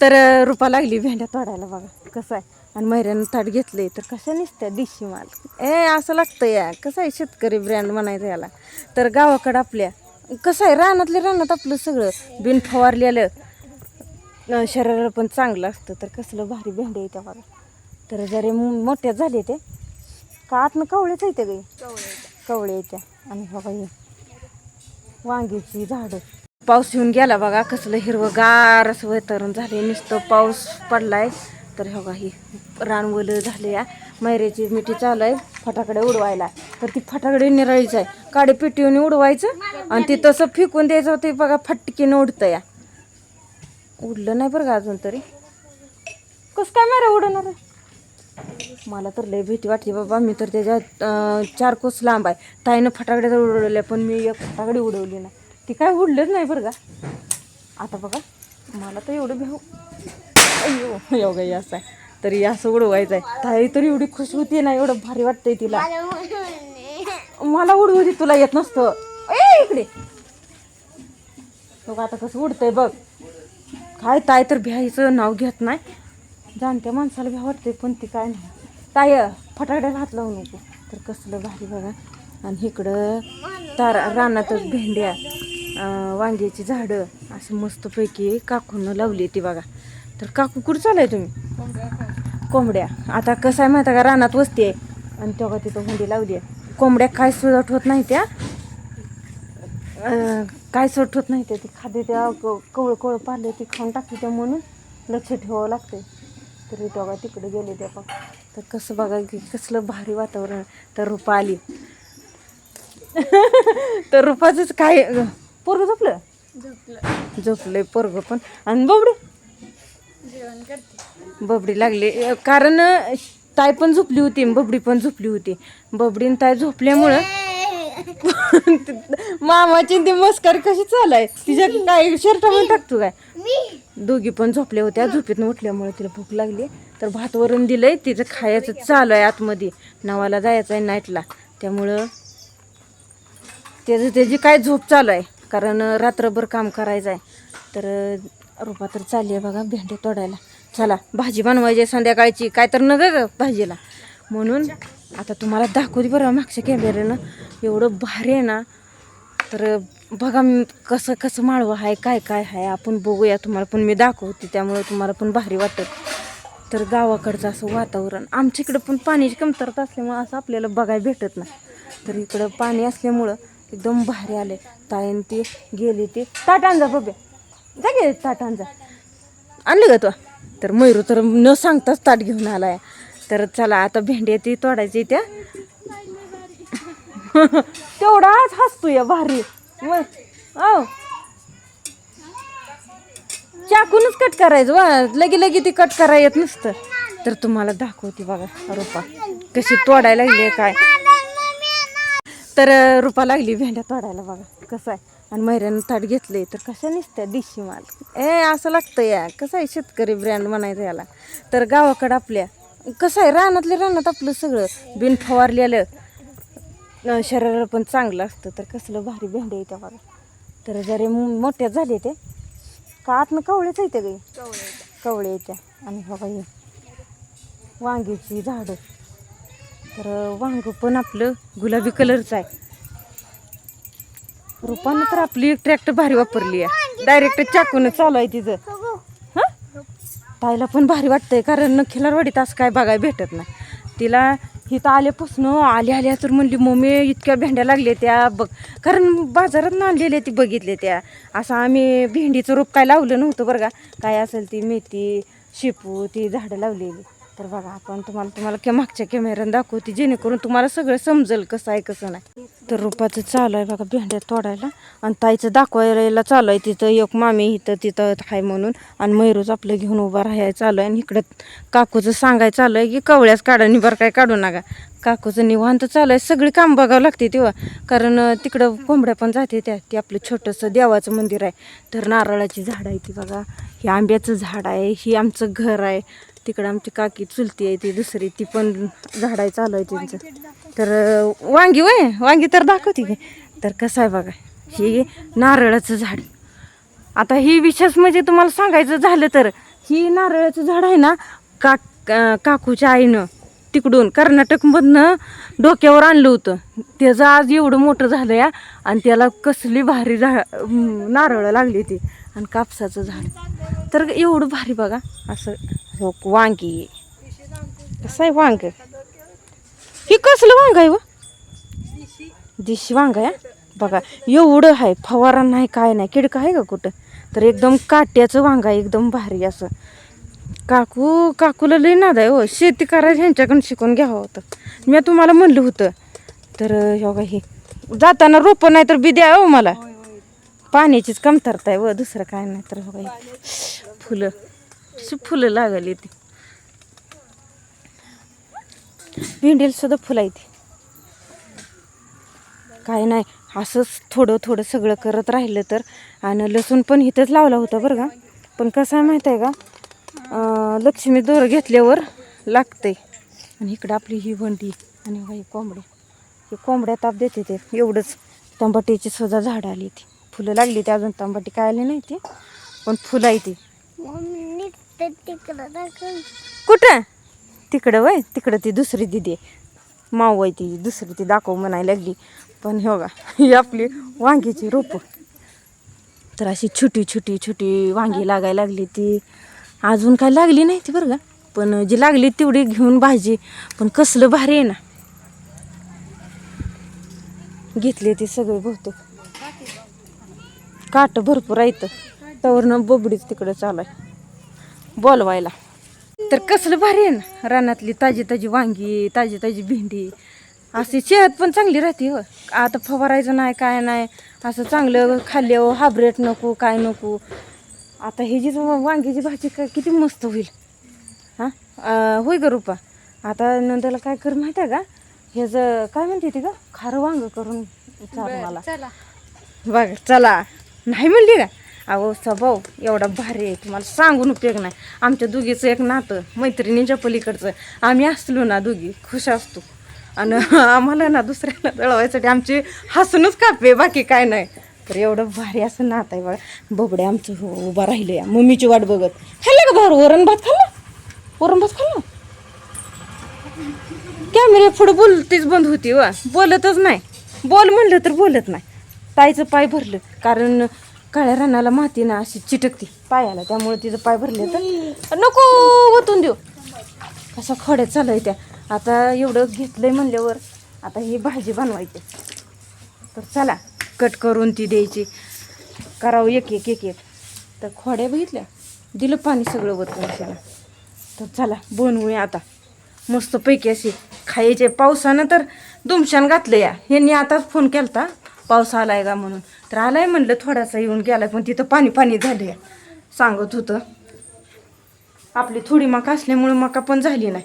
तर रुपा लागली भेंड्या तोडायला बघा. कसं आहे? आणि मैऱ्यानं ताट घेतलंय तर कशा निसत्या दिशी माल. ए असं लागतं या. कसं आहे शेतकरी ब्रँड म्हणायचं याला. तर गावाकडं आपल्या कसं आहे? रानातल्या रानात आपलं सगळं बिन फवारलेलं शरीराला पण चांगलं असतं. तर कसलं भारी भेंड्या येत्या बघा. तर जरी मोठ्या झाले ते का आतनं कवळेच येते गाई कवळे येत्या. आणि बघा हे. वांग्याची झाडं. पाऊस येऊन गेला बघा कसलं हिरवंगार असं वातावरण झाले नुसतं पाऊस पडलाय. तर हे बघा ही रानवलं झाले या मैऱ्याची मिठी चालू आहे फटाकडे उडवायला. तर ती फटाकडे निराळीच आहे. काडे पेटीवून उडवायचं आणि ती तसं फेकून द्यायचं होतं बघा फटकीनं उडतं या उडलं नाही बरं का अजून तरी. कसं काय मारा उडवणार? मला तर लय भीती वाटते बाबा मी तर त्याच्यात चार कोस लांब आहे. ताईनं फटाकड्या उडवल्या पण मी एक फटाकडी उडवली नाही. ती काय उडलंच नाही बरं का. आता बघा मला तर एवढं भेऊ एवढं हे असं आहे. तरी असं उडवायचं आहे ताई तर एवढी खुश होती ना एवढं भारी वाटतंय तिला. मला उडवू दे तुला येत नसतं. ए इकडे. बघ आता कसं उडतंय बघ. काय ताय तर भ्यायचं नाव घेत नाही. जाणत्या माणसाला भ्या वाटते पण ती काय नाही. ताय फटाकड्याला हात लावू नको. तर कसलं भारी बघा. आणि इकडं तार रानातच भेंड्या. वांग्याची झाडं असं मस्तपैकी काकूनं लावली ती बघा. तर काकू कुठं चालाय तुम्ही? कोंबड्या. आता कसं आहे माहिती आहे का? रानात वस्ती आहे. आणि तेव्हा तिथं हुंडी लावली आहे. कोंबड्या काय सुरट होत नाही त्या. काय सोट होत नाही ते ती खाते त्या कवळ कवळ पारले ती खाऊन टाकते त्या म्हणून लक्ष ठेवावं लागते तरी बघा तिकडे गेले त्या पण तर कसं बघा की कसलं भारी वातावरण. तर रुपा आली. तर रुपाचंच काय पोरग झोपलं? झोपलंय पोरग पण. आणि बबडी? बबडी लागली. कारण ताई पण झोपली होती बबडी पण झोपली होती. बबडी आणि ताई झोपल्यामुळं मामाची ती मस्कर कशी चालाय? तिच्या काय शर्टामध्ये टाकतो काय? दोघी पण झोपल्या होत्या. झोपेतून उठल्यामुळे तिला भूक लागली. तर भात वरण दिलंय. तिचं खायचं चालू आहे आतमध्ये. नावाला जायचं आहे नाईटला त्यामुळं त्याचं त्याची काय झोप चालू आहे? कारण रात्रभर काम करायचं आहे. तर रुपा तर चालली आहे बघा भेंडे तोडायला. चला भाजी बनवायची आहे संध्याकाळची. काय तर न ग भाजीला. म्हणून आता तुम्हाला दाखवते बरं मागच्या कॅमेऱ्यानं एवढं भारी आहे ना. तर बघा मी कसं कसं माळवं आहे काय काय आहे. आपण बघूया तुम्हाला पण मी दाखवते. त्यामुळे तुम्हाला पण भारी वाटत तर गावाकडचं असं वातावरण. आमच्या इकडं पण पाण्याची कमतरता असल्यामुळं असं आपल्याला बघायला भेटत नाही. तर इकडं पाणी असल्यामुळं एकदम भारी आले. ताईन ती गेली ती. ताटांजा बघे जा गे ताटांजा. आणलं का तो. तर मयूर तर न सांगताच ताट घेऊन आलाय. तर चला आता भेंडी ती तोडायची त्या. तेवढाच हसतो या भारी. मग चाकूनच कट करायचं वा लगे लगे ती कट करा येत नसतं. तर तुम्हाला दाखवते बघा रोपा. कशी तोडायला लागली काय. तर रुपा लागली भेंड्या तोडायला बघा कसं आहे. आणि मैऱ्यानं ताट घेतलंय तर कशा निसत्या दिशी माल. ए असं लागतं या कसं आहे शेतकरी ब्रँड म्हणायचं याला. तर गावाकडं आपल्या कसं आहे रानातल्या रानात आपलं सगळं बिन फवारलेलं शरीराला पण चांगलं असतं. तर कसलं भारी भेंड्या येत्या बघा. तर जरी मोठ्या झाले ते का आतनं कवळेच येते गाई कवळे येत्या. आणि बघा हे वांग्याची झाडं. तर वांग पण आपलं गुलाबी कलरचं आहे. रुपानं तर आपली एक ट्रॅक्टर भारी वापरली आहे. डायरेक्ट चाकून चालू आहे तिचं. हां? ताईला पण भारी वाटतंय कारण खिलारवाडीत असं काय बघायला भेटत नाही. तिला इथं आल्यापासून आल्या आल्या तर म्हणली मम्मी इतक्या भेंड्या लागल्या त्या बघ. कारण बाजारात आणलेल्या ती बघितले त्या. असं आम्ही भेंडीचं रोप काय लावलं नव्हतं बरं का. काय असेल ती मेथी शेपू ती झाडं लावलेली. तर बघा आपण तुम्हाला तुम्हाला के मागच्या कॅमेऱ्यानं दाखवते जेणेकरून तुम्हाला सगळं समजेल कसं आहे कसं नाही. तर रुपाचं चालू आहे बघा भेंड्या तोडायला. आणि ताईचं दाखवायला चालू आहे तिथं एक मामी इथं तिथं आहे म्हणून. आणि मयूरच आपलं घेऊन उभा राहायला चालू आहे. आणि इकडं काकूचं सांगायचं चालू आहे की कवळ्याच काढा निभार काय काढू नका. काकूचं निवांत चालू आहे. सगळी काम बघावं लागते तेव्हा. कारण तिकडं कोंबड्या पण जाते त्या. ते आपलं छोटंसं देवाचं मंदिर आहे. तर नारळाची झाडं आहे ती बघा. हे आंब्याचं झाड आहे. ही आमचं घर आहे. तिकडं आमची काकी चुलती आहे ती दुसरी ती पण झाड आहे चालू आहे त्यांचं. तर वांगी वय वांगी तर दाखवते की. तर कसं आहे बघा ही नारळाचं झाड. आता ही विशेष म्हणजे तुम्हाला सांगायचं झालं तर ही नारळाचं झाड आहे ना का काकूच्या आईनं तिकडून कर्नाटकमधनं डोक्यावर आणलं होतं. त्याचं आज एवढं मोठं झालं या आणि त्याला कसली भारी झा नारळं लागली ती. आणि कापसाचं झाड. तर एवढं भारी बघा असं. हो वांगी. कसं आहे वांग? हे कसलं वांग आहे व? दिशी वांग आहे बघा एवढं आहे फवारा नाही काय नाही किडका आहे का कुठं? तर एकदम काट्याचं वांग आहे एकदम भारी असं. काकू काकूला लई नाद आहे हो. शेती करायला ह्यांच्याकडून शिकून घ्यावं होतं. मी तुम्हाला म्हणलं होतं. तर हो हे. जाताना रोपं नाही तर बी द्या हो मला. पाण्याचीच कमतरता आहे व दुसरं काय नाही तर हो का हे. फुलं. अशी फुलं लागली ती. भेंडीला सुद्धा फुलं आहे ती काय नाही असंच थोडं थोडं सगळं करत राहिलं तर. आणि लसूण पण इथंच लावला होता बरं का. पण कसं आहे माहीत आहे का? लक्ष्मी दोर घेतल्यावर लागते आणि इकडं आपली ही वंडी आणि ही कोंबडी. ही कोंबड्या ताप देते ते. एवढंच तंबाटीची सुद्धा झाडं आली ती. फुलं लागली ती अजून. तंबाटी काय आली नाही ती. पण फुलं आहे ती. कुठं? तिकडं वय तिकडं ती दुसरी दिदी आहे. माऊ आहे ती दुसरी ती दाखव म्हणायला लागली. पण हे बघा ही आपली वांग्याची रोपं. तर अशी छोटी छोटी छोटी वांगी लागायला लागली ती. अजून काय लागली नाही ती बरं का. पण जी लागली तेवढी घेऊन भाजी. पण कसलं भारी आहे ना. घेतली ती सगळे बहुतेक. काट भरपूर आहेत तवरनं बोबडीच तिकडं चालू आहे. बोलवायला. तर कसलं भारी आहे ना रानातली ताजी ताजी वांगी ताजी ताजी भेंडी. अशी सेहत पण चांगली राहते हो. आता फवारायचं नाही काय नाही. असं चांगलं खाल्ल्यावर हायब्रेट नको काय नको. आता ही जी वांग्याची भाजी काय किती मस्त होईल. हां? होय ग रुपा. आता नंतरला काय कर माहिती आहे का? ह्याचं काय म्हणते ती का खारं वांग करून चाल मला. चला. बघ चला. नाही म्हणली का? अहो स्वभाव एवढा भारी आहे. तुम्हाला सांगून उपयोग नाही. आमच्या दोघीचं एक नातं मैत्रिणीच्या पलीकडचं. आम्ही असलो ना दोघी खुश असतो. आणि आम्हाला ना दुसऱ्याला दळवायसाठी आमची हसूनच कापे बाकी काय नाही. तर एवढं भारी असं नातं आहे बघा बबडे आमचं हो उभा राहिलं या मम्मीची वाट बघत. खाल्लं का भाऊ वरण भात खाल्लं? वरण भात खाल्लं? कॅमेरे पुढे बोलतीच बंद होती वा. बोलतच नाही. बोल म्हणलं तर बोलत नाही. ताईचं पाय भरलं. कारण काळ्या रानाला माती ना अशी चिटकती पायाला त्यामुळे तिचं पाय भरले तर नको ओतून देऊ. अशा खड्यात चालू आहे त्या. आता एवढं घेतलंय म्हणल्यावर आता ही भाजी बनवायची. तर चला कट करून ती द्यायची. करावं एक एक एक एक. तर खोड्या बघितल्या? दिलं पाणी सगळं वतून अशाला तर चला बनवूया आता. मस्तपैकी अशी खायचे. पावसानं तर दुमशान घातलं या. ह्यांनी आताच फोन केलता. पाऊस आलाय का म्हणून? तर आलाय म्हणलं थोडासा येऊन गेलाय पण तिथं पाणी पाणी झालं सांगत होतं. आपली थोडी मका असल्यामुळं मका पण झाली नाही.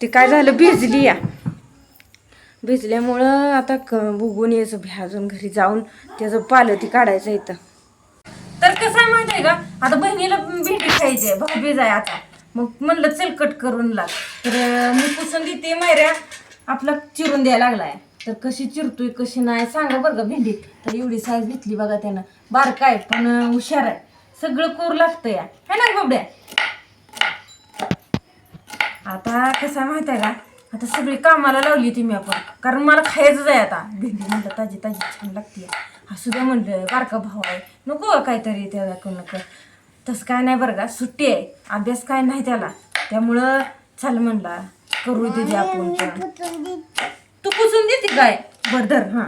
ती काय झालं भिजली या. भिजल्यामुळं आता क उगून यायचं भ्याजून घरी जाऊन त्याचं पालं ती काढायचं इथं. तर कसं आहे माहिती आहे का? आता बहिणीला भेटी खायची भाऊ जाय आहे आता. मग म्हणलं चल कट करून लाग. तर मी पुसून देते मैऱ्या आपला चिरून द्यायला लागलाय. तर कशी चिरतोय कशी नाही सांगा बरं का भेंडी. तर एवढी साईज घेतली बघा त्यानं. बारका आहे पण हुशार आहे. सगळं करू लागतं या है ना बाबड्या? आता कसं आहे माहिती आहे का? आता सगळी कामाला लावली ती मी आपण. कारण मला खायचंच आहे आता. भेंडी म्हणलं ताजी ताजी छान लागते असू द्या म्हणलं बारका भाऊ आहे. नको का काहीतरी त्याला कोण नको तसं काय नाही बरं का सुट्टी आहे. अभ्यास काय नाही त्याला. त्यामुळं चल म्हणला करू दे आपण. पण तू पुसून देते काय बरं धर हां.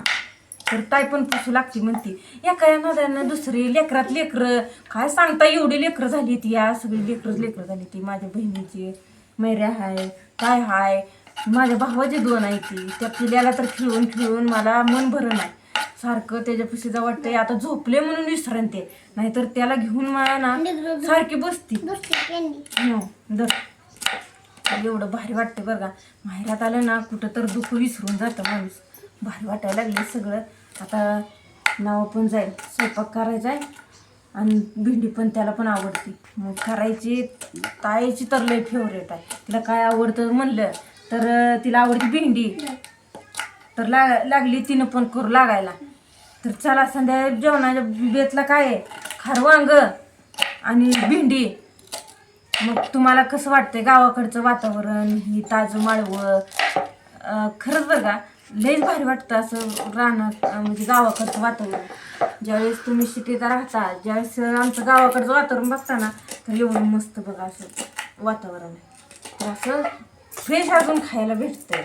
तर ताई पण पुसू लागते म्हणती. एका या नद्यानं दुसरी लेकरात लेकरं. काय सांगता एवढी लेकरं झाली ती या सगळी लेकरं लेकरं झाली ती. माझ्या बहिणीची मैऱ्या हाय काय हाय माझ्या भावाची दोन आहे ती. त्या पिल्याला तर खेळून खेळून मला मन भरं नाही. सारखं त्याच्यापाशी जा वाटतंय. आता झोपले म्हणून विसरते नाहीतर त्याला घेऊन मला ना सारखी बसती. हो, दर एवढं भारी वाटतं बरं का. माहेरात आलं ना कुठं तर दुःख विसरून जातं माणूस. भारी वाटायला लागले सगळं. आता नाव पण जाईल स्वयंपाक करायचा आहे आणि भेंडी पण त्याला पण आवडते. मग करायची ताईची तर लय फेवरेट आहे. तिला काय आवडतं म्हणलं तर तिला आवडते भेंडी. तर ला लागली तिनं पण करू लागायला. तर चला संध्या जेवणाच्या बेतला काय आहे? खारवांग आणि भेंडी. मग तुम्हाला कसं वाटतंय गावाकडचं वातावरण ही ताजं माळवं? खरंच बघा लईच भारी वाटतं असं रानात म्हणजे गावाकडचं वातावरण. ज्यावेळेस तुम्ही शिटीत राहता ज्यावेळेस आमचं गावाकडचं वातावरण बसता ना तर एवढं मस्त बघा असं वातावरण. आहे तर असं फ्रेश अजून खायला भेटतंय.